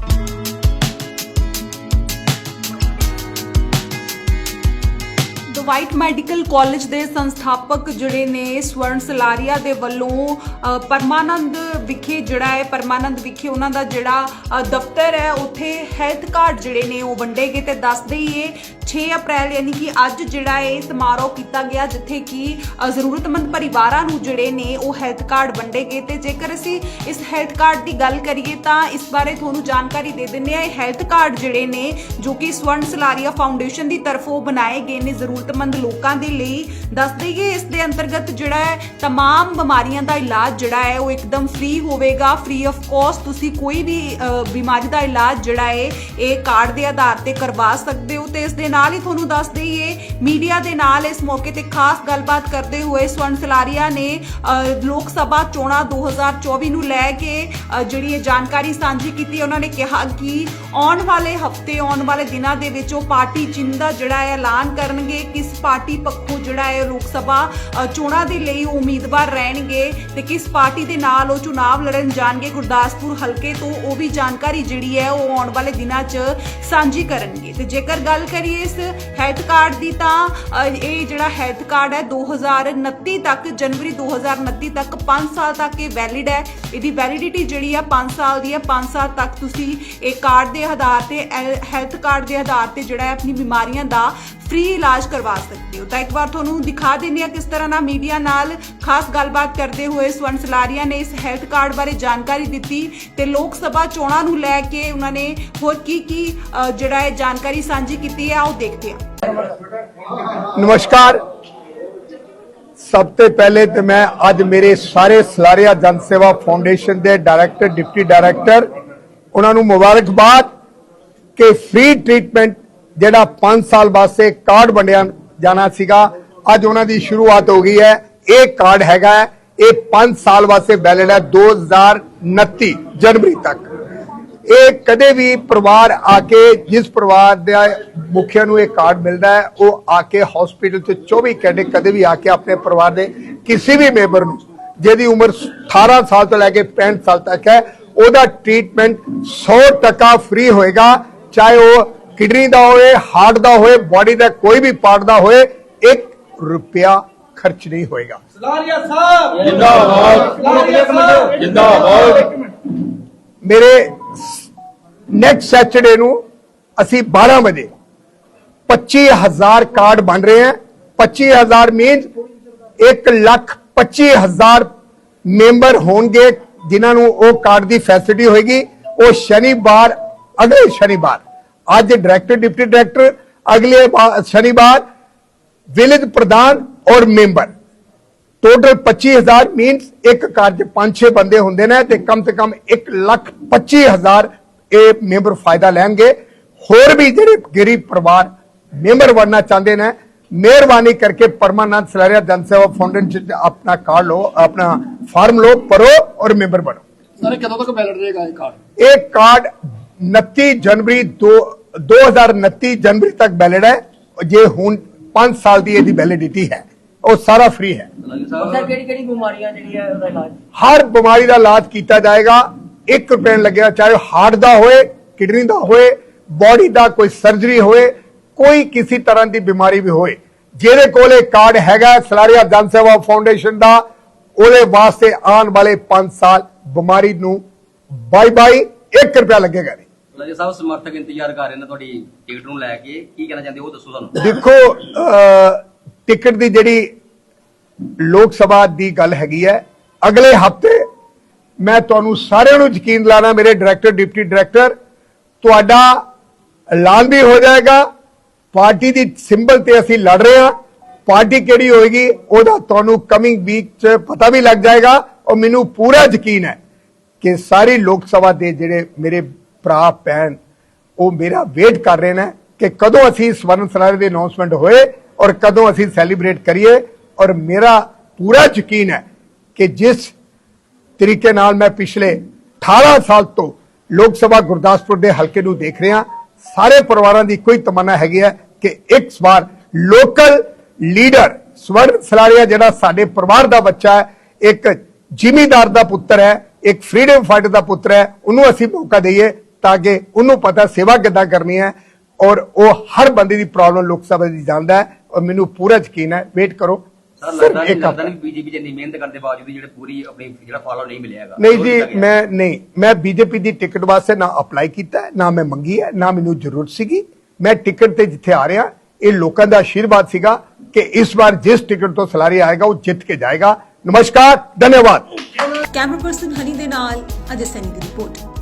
Bye. White medical college ਦੇ ਸੰਸਥਾਪਕ ਜਿਹੜੇ ਨੇ ਸਵਰਨ ਸਲਾਰੀਆ ਦੇ ਵੱਲੋਂ ਪਰਮਾਨੰਦ ਵਿਖੇ ਜਿਹੜਾ ਹੈ, ਪਰਮਾਨੰਦ ਵਿਖੇ ਉਹਨਾਂ ਦਾ ਜਿਹੜਾ ਦਫ਼ਤਰ ਹੈ, ਉੱਥੇ ਹੈਲਥ ਕਾਰਡ ਜਿਹੜੇ ਨੇ ਉਹ ਵੰਡੇ ਗਏ ਤੇ ਦੱਸ ਦਈਏ 6 ਅਪ੍ਰੈਲ ਯਾਨੀ ਕਿ ਅੱਜ ਜਿਹੜਾ ਇਹ ਸਮਾਰੋਹ ਕੀਤਾ ਗਿਆ, ਜਿੱਥੇ ਕਿ ਜ਼ਰੂਰਤਮੰਦ ਪਰਿਵਾਰਾਂ ਨੂੰ ਜਿਹੜੇ ਨੇ ਉਹ ਹੈਲਥ ਕਾਰਡ ਵੰਡੇ ਗਏ ਤੇ ਜੇਕਰ ਅਸੀਂ ਇਸ ਹੈਲਥ ਕਾਰਡ ਦੀ ਗੱਲ ਕਰੀਏ ਤਾਂ ਇਸ ਬਾਰੇ ਤੁਹਾਨੂੰ ਜਾਣਕਾਰੀ ਦੇ ਦਿੰਦੇ ਆ ਇਹ ਹੈਲਥ ਕਾਰਡ ਜਿਹੜੇ ਨੇ ਜੋ ਕਿ ਸਵਰਨ ਸਲਾਰੀਆ ਫਾਊਂਡੇਸ਼ਨ ਦੀ ਤਰਫੋਂ ਬਣਾਏ ਗਏ ਨੇ ਜ਼ਰੂਰਤਮੰਦ ਲੋਕਾਂ ਦੇ ਲਈ ਦੱਸ ਦਈਏ ਇਸ ਦੇ ਅੰਤਰਗਤ ਜਿਹੜਾ ਹੈ तमाम ਬਿਮਾਰੀਆਂ ਦਾ ਇਲਾਜ ਜਿਹੜਾ ਹੈ ਉਹ ਇੱਕਦਮ ਫ੍ਰੀ ਹੋਵੇਗਾ ਫ੍ਰੀ ਆਫ ਕਾਸਟ ਤੁਸੀਂ ਕੋਈ ਵੀ ਅ, ਬਿਮਾਰੀ ਦਾ ਇਲਾਜ ਜਿਹੜਾ ਹੈ ਇਹ ਕਾਰਡ ਦੇ ਆਧਾਰ ਤੇ ਕਰਵਾ ਸਕਦੇ ਹੋ ਤੇ ਇਸ ਦੇ ਨਾਲ ਹੀ ਤੁਹਾਨੂੰ ਦੱਸ ਦਈਏ ਮੀਡੀਆ ਦੇ ਨਾਲ ਇਸ ਮੌਕੇ ਤੇ ਖਾਸ ਗੱਲਬਾਤ ਕਰਦੇ ਹੋਏ ਸਵਰਨ ਸਲਾਰੀਆ ਨੇ ਅ, ਲੋਕ ਸਭਾ ਚੋਣਾਂ 2024 ਨੂੰ ਲੈ ਕੇ ਅ, ਜਿਹੜੀ ਇਹ ਜਾਣਕਾਰੀ ਸਾਂਝੀ ਕੀਤੀ ਉਹਨਾਂ ਨੇ ਕਿਹਾ ਕਿ ਆਉਣ ਵਾਲੇ ਹਫਤੇ ਆਉਣ ਵਾਲੇ ਦਿਨਾਂ ਦੇ ਵਿੱਚ ਉਹ ਪਾਰਟੀ ਚਿੰਨ੍ਹ ਦਾ ਜਿਹੜਾ ਹੈ ਐਲਾਨ ਕਰਨਗੇ ਕਿਸ ਪਾਰਟੀ ਪੱਖੋਂ ਜਿਹੜਾ ਹੈ ਲੋਕ ਸਭਾ ਚੋਣਾਂ ਦੇ ਲਈ ਉਮੀਦਵਾਰ ਰਹਿਣਗੇ ਤੇ ਕਿਸ ਪਾਰਟੀ ਦੇ ਨਾਲ ਉਹ ਚੁਣਾਵ ਲੜਨ ਜਾਣਗੇ, ਗੁਰਦਾਸਪੁਰ ਹਲਕੇ ਤੋਂ ਉਹ ਵੀ ਜਾਣਕਾਰੀ ਜਿਹੜੀ ਹੈ ਉਹ ਆਉਣ ਵਾਲੇ ਦਿਨਾਂ 'ਚ ਸਾਂਝੀ ਕਰਨਗੇ। ਤੇ ਜੇਕਰ ਗੱਲ ਕਰੀਏ ਇਸ ਹੈਲਥ ਕਾਰਡ ਦੀ ਤਾਂ ਇਹ ਜਿਹੜਾ ਹੈਲਥ ਕਾਰਡ ਹੈ 2029 ਤੱਕ, ਜਨਵਰੀ 2029 ਤੱਕ 5 ਸਾਲ ਤੱਕ ਇਹ ਵੈਲਿਡ ਹੈ। ਇਹਦੀ ਵੈਲਿਡਿਟੀ ਜਿਹੜੀ ਆ 5 ਸਾਲ ਦੀ ਹੈ 5 ਸਾਲ ਤੱਕ ਤੁਸੀਂ ਇਹ ਕਾਰਡ ਦੇ ਆਧਾਰ ਤੇ ਹੈਲਥ ਕਾਰਡ ਦੇ ਆਧਾਰ ਤੇ ਜਿਹੜਾ ਹੈ ਆਪਣੀ ਬਿਮਾਰੀਆਂ ਦਾ ਫ੍ਰੀ ਇਲਾਜ ਕਰਵਾ ਸਕਦੇ ਹੋ। ਤਾਂ ਇੱਕ ਵਾਰ ਤੁਹਾਨੂੰ ਦਿਖਾ ਦਿੰਦੇ ਆ ਕਿਸ ਤਰ੍ਹਾਂ ਨਾਲ ਮੀਡੀਆ ਨਾਲ ਖਾਸ ਗੱਲਬਾਤ ਕਰਦੇ ਹੋਏ ਸਵਰਨ ਸਲਾਰੀਆ ਨੇ ਇਸ ਹੈਲਥ ਕਾਰਡ ਬਾਰੇ ਜਾਣਕਾਰੀ ਦਿੱਤੀ ਤੇ ਲੋਕ ਸਭਾ ਚੋਣਾਂ ਨੂੰ ਲੈ ਕੇ ਉਹਨਾਂ ਨੇ ਹੋਰ ਕੀ ਕੀ ਜਿਹੜਾ ਹੈ ਜਾਣਕਾਰੀ ਸਾਂਝੀ ਕੀਤੀ ਹੈ, ਆਓ ਦੇਖਦੇ ਹਾਂ। ਨਮਸਕਾਰ। ਸਭ ਤੋਂ ਪਹਿਲੇ ਤੇ ਮੈਂ ਅੱਜ ਮੇਰੇ ਸਾਰੇ ਸਲਾਰੀਆ ਜਨ ਸੇਵਾ ਫਾਊਂਡੇਸ਼ਨ ਦੇ ਡਾਇਰੈਕਟਰ, ਡਿਪਟੀ ਡਾਇਰੈਕਟਰ, ਉਹਨਾਂ ਨੂੰ ਮੁਬਾਰਕਬਾਦ ਕਿ ਫ੍ਰੀ ਟ੍ਰੀਟਮੈਂਟ ਜਿਹੜਾ 5 ਸਾਲ ਵਾਸਤੇ ਕਾਰਡ ਬਣਿਆ ਜਾਣਾ ਸੀਗਾ। ਅੱਜ ਉਹਨਾਂ ਦੀ ਸ਼ੁਰੂਆਤ ਹੋ ਗਈ ਹੈ। ਇਹ ਕਾਰਡ ਹੈਗਾ ਇਹ 5 ਸਾਲ ਵਾਸਤੇ ਵੈਲਿਡ ਹੈ 2029 ਜਨਵਰੀ ਤੱਕ। ਇਹ ਕਦੇ ਵੀ ਪਰਿਵਾਰ ਆ ਕੇ, ਜਿਸ ਪਰਿਵਾਰ ਦੇ ਮੁਖੀਆ ਨੂੰ ਇਹ ਕਾਰਡ ਮਿਲਦਾ ਹੈ, ਉਹ ਆ ਕੇ ਹਸਪੀਟਲ ਚ 24 ਘੰਟੇ ਕਦੇ ਵੀ ਆ ਕੇ ਆਪਣੇ ਪਰਿਵਾਰ ਦੇ ਕਿਸੇ ਵੀ ਮੈਂਬਰ ਨੂੰ, ਜਿਹਦੀ ਉਮਰ 18 ਸਾਲ ਤੋਂ ਲੈ ਕੇ 65 ਸਾਲ ਤੱਕ ਹੈ, ਉਹਦਾ ਟ੍ਰੀਟਮੈਂਟ 100% ਫ੍ਰੀ ਹੋਏਗਾ, ਚਾਹੇ ਉਹ ਕਿਡਨੀ ਦਾ ਹੋਵੇ ਹਾਰਟ ਦਾ ਹੋਵੇ ਬਾਡੀ ਦਾ ਕੋਈ ਵੀ ਪਾਰਟ ਦਾ ਹੋਵੇ 1 ਰੁਪਿਆ ਖਰਚ ਨਹੀਂ ਹੋਏਗਾ। ਸਲਾਰੀਆ ਸਾਹਿਬ! ਜਿੰਦਾਬਾਦ। ਸਲਾਰੀਆ ਸਾਹਿਬ! ਜਿੰਦਾਬਾਦ। ਮੇਰੇ ਨੈਕਸਟ ਸੈਚਰਡੇ ਨੂੰ ਅਸੀਂ 12 ਵਜੇ 25000 ਕਾਰਡ ਬਣ ਰਹੇ ਹਨ 25000 ਮੀਨਸ 1 ਲੱਖ 25000 ਮੈਂਬਰ ਹੋਣਗੇ ਜਿਨ੍ਹਾਂ ਨੂੰ ਉਹ ਕਾਰਡ ਦੀ ਫੈਸਿਲਿਟੀ ਹੋਏਗੀ। ਉਹ ਸ਼ਨੀਵਾਰ ਅਗਲੇ ਸ਼ਨੀਵਾਰ ਅੱਜ ਡਾਇਰੈਕਟਰ ਡਿਪਟੀ ਡਾਇਰੈਕਟਰ ਅਗਲੇ ਸ਼ਨੀਵਾਰ ਵਿਲੇਜ ਪ੍ਰਧਾਨ ਔਰ ਮੈਂਬਰ। ਟੋਟਲ 25000 ਮੀਨਸ ਇੱਕ ਘਰ 'ਚ 5-6 ਬੰਦੇ ਹੁੰਦੇ ਨੇ ਤੇ ਕਮ ਸੇ ਕਮ 1 ਲੱਖ 25000 ਇਹ ਮੈਂਬਰ ਫਾਇਦਾ ਲੈਣਗੇ। ਹੋਰ ਵੀ ਜਿਹੜੇ ਗਰੀਬ ਪਰਿਵਾਰ ਮੈਂਬਰ ਬਣਨਾ ਚਾਹੁੰਦੇ ਨੇ ਮਿਹਰਬਾਨੀ ਕਰਕੇ ਪਰਮਾਨੰਦ ਸਲਾਰੀਆ ਜਨ ਸੇਵਾ ਫਾਊਂਡੇਸ਼ਨ 'ਚ ਆਪਣਾ ਕਾਰਡ ਲਓ ਆਪਣਾ ਫਾਰਮ ਲਓ ਭਰੋ ਔਰ ਮੈਂਬਰ ਬਣੋ। ਸਰ ਕਦੋਂ ਤੱਕ ਬੈਲਟ ਰਹੇਗਾ ਇਹ ਕਾਰਡ? ਇਹ ਕਾਰਡ 29 ਜਨਵਰੀ ਦੋ 2029 ਜਨਵਰੀ ਤੱਕ ਵੈਲਿਡ ਹੈ। ਜੇ ਹੁਣ 5 ਸਾਲ ਦੀ ਇਹਦੀ ਵੈਲਿਡਿਟੀ ਹੈ ਉਹ ਸਾਰਾ ਫ੍ਰੀ ਹੈ। ਸਰ ਕਿਹੜੀ ਕਿਹੜੀ ਬਿਮਾਰੀਆਂ ਜਿਹੜੀਆਂ ਉਹਦਾ ਇਲਾਜ? ਹਰ ਬਿਮਾਰੀ ਦਾ ਇਲਾਜ ਕੀਤਾ ਜਾਏਗਾ। 1 ਰੁਪਏ ਲੱਗੇਗਾ ਚਾਹੇ ਹਾਰਟ ਦਾ ਹੋਏ ਕਿਡਨੀ ਦਾ ਹੋਏ ਬਾਡੀ ਦਾ ਕੋਈ ਸਰਜਰੀ ਹੋਏ ਕੋਈ ਕਿਸੇ ਤਰ੍ਹਾਂ ਦੀ ਬਿਮਾਰੀ ਵੀ ਹੋਏ। ਜਿਹਦੇ ਕੋਲ ਇਹ ਕਾਰਡ ਹੈਗਾ ਸਲਾਰੀਆ ਜਨ ਸੇਵਾ ਫਾਊਂਡੇਸ਼ਨ ਦਾ ਉਹਦੇ ਵਾਸਤੇ ਆਉਣ ਵਾਲੇ 5 ਸਾਲ ਬਿਮਾਰੀ ਨੂੰ ਬਾਈ ਬਾਈ 1 ਰੁਪਿਆ ਲੱਗੇਗਾ ਨਹੀਂ ਸਾਹਿਬ ਸਮਰਥਕ ਇੰਤਜ਼ਾਰ ਕਰ ਰਹੇ ਨੇ ਤੁਹਾਡੀ ਟਿਕਟ ਨੂੰ ਲੈ ਕੇ, ਕੀ ਕਹਿਣਾ ਚਾਹੁੰਦੇ ਉਹ ਦੱਸੋ ਸਾਨੂੰ। ਦੇਖੋ ਟਿਕਟ ਦੀ ਜਿਹੜੀ ਲੋਕ ਸਭਾ ਦੀ ਗੱਲ ਹੈਗੀ ਹੈ, ਅਗਲੇ ਹਫ਼ਤੇ ਮੈਂ ਤੁਹਾਨੂੰ ਸਾਰਿਆਂ ਨੂੰ ਯਕੀਨ ਦਿਲਾਣਾ, ਮੇਰੇ ਡਾਇਰੈਕਟਰ, ਡਿਪਟੀ ਡਾਇਰੈਕਟਰ, ਤੁਹਾਡਾ ਐਲਾਨ ਵੀ ਹੋ ਜਾਏਗਾ। ਪਾਰਟੀ ਦੀ ਸਿੰਬਲ ਤੇ ਅਸੀਂ ਲੜ ਰਹੇ ਹਾਂ। ਪਾਰਟੀ ਕਿਹੜੀ ਹੋਏਗੀ, ਉਹਦਾ ਤੁਹਾਨੂੰ ਕਮਿੰਗ ਵੀਕ ਚ ਪਤਾ ਵੀ ਲੱਗ ਜਾਏਗਾ। ਔਰ ਮੈਨੂੰ ਪੂਰਾ ਯਕੀਨ ਹੈ ਕਿ ਸਾਰੀ ਲੋਕ ਸਭਾ ਦੇ ਜਿਹੜੇ ਮੇਰੇ ਭਰਾ, ਭੈਣ, ਉਹ ਮੇਰਾ ਵੇਟ ਕਰ ਰਹੇ ਨੇ ਕਿ ਕਦੋਂ ਅਸੀਂ ਸਵਰਨ ਸਰਾਰੇ ਦੇ ਅਨਾਉਂਸਮੈਂਟ ਹੋਏ ਔਰ ਕਦੋਂ ਅਸੀਂ ਸੈਲੀਬ੍ਰੇਟ ਕਰੀਏ ਔਰ ਮੇਰਾ ਪੂਰਾ ਯਕੀਨ ਹੈ ਕਿ ਜਿਸ ਤਰੀਕੇ ਨਾਲ ਮੈਂ ਪਿਛਲੇ 18 ਸਾਲ ਤੋਂ ਲੋਕ ਸਭਾ ਗੁਰਦਾਸਪੁਰ ਦੇ ਹਲਕੇ ਨੂੰ ਦੇਖ ਰਿਹਾ, ਸਾਰੇ ਪਰਿਵਾਰਾਂ ਦੀ ਕੋਈ ਤਮੰਨਾ ਹੈਗੀ ਹੈ ਕਿ ਇੱਕ ਵਾਰ ਲੋਕਲ ਲੀਡਰ ਸਵਰਨ ਸਲਾਰੀਆ ਜਿਹੜਾ ਸਾਡੇ ਪਰਿਵਾਰ ਦਾ ਬੱਚਾ ਹੈ, ਇੱਕ ਜ਼ਿਮੀਦਾਰ ਦਾ ਪੁੱਤਰ ਹੈ, ਇੱਕ ਫਰੀडम ਫਾਈਟਰ ਦਾ ਪੁੱਤਰ ਹੈ, ਉਹਨੂੰ ਅਸੀਂ ਮੌਕਾ ਦਈਏ ਤਾਂ ਕਿ ਉਹਨੂੰ ਪਤਾ ਸੇਵਾ ਕਿੱਦਾਂ ਕਰਨੀ ਹੈ ਔਰ ਉਹ ਹਰ ਬੰਦੇ ਦੀ ਪ੍ਰੋਬਲਮ ਲੋਕ ਸਭਾ ਦੀ ਜਾਣਦਾ ਹੈ ਔਰ ਮੈਨੂੰ ਪੂਰਾ ਯਕੀਨ ਹੈ। ਵੇਟ ਕਰੋ। ਸਰ ਸਿਰਫ ਲੱਗਦਾ ਨਹੀਂ ਇੱਕ ਲੱਗਦਾ ਹਫ਼ਤਾ। ਨਹੀਂ ਬੀਜੇਪੀ ਜਿੰਨੀ ਮਿਹਨਤ ਕਰਨ ਦੇ ਬਾਵਜੂਦ ਜਿਹੜੇ ਪੂਰੀ ਆਪਣੀ ਜਿਹੜਾ ਫਾਲੋ ਨਹੀਂ ਮਿਲਿਆ ਹੈਗਾ। ਨਹੀਂ ਜੋ। ਮੈਂ ਨਹੀਂ ਮੈਂ ਬੀਜੇਪੀ ਦੀ ਟਿਕਟ ਵਾਸਤੇ ਨਾ ਅਪਲਾਈ ਕੀਤਾ ਹੈ, ਨਾ ਮੈਂ ਮੰਗੀ ਹੈ ਨਾ ਮੈਨੂੰ ਜ਼ਰੂਰਤ ਸੀਗੀ। ਮੈਂ ਟਿਕਟ ਤੇ ਜਿੱਥੇ ਆ ਰਿਹਾ ਇਹ ਲੋਕਾਂ ਦਾ ਆਸ਼ੀਰਵਾਦ ਸੀਗਾ ਕਿ ਇਸ ਵਾਰ ਜਿਸ ਟਿਕਟ ਤੋਂ ਸਲਾਰੀ ਆਏਗਾ ਉਹ ਜਿੱਤ ਕੇ ਜਾਏਗਾ। ਨਮਸਕਾਰ ਧੰਨਵਾਦ। ਕੈਮਰਾ ਪਰਸਨ ਹਨੀ ਦੇ ਨਾਲ ਅਜੇ ਸੈਨੀ ਦੀ ਰਿਪੋਰਟ।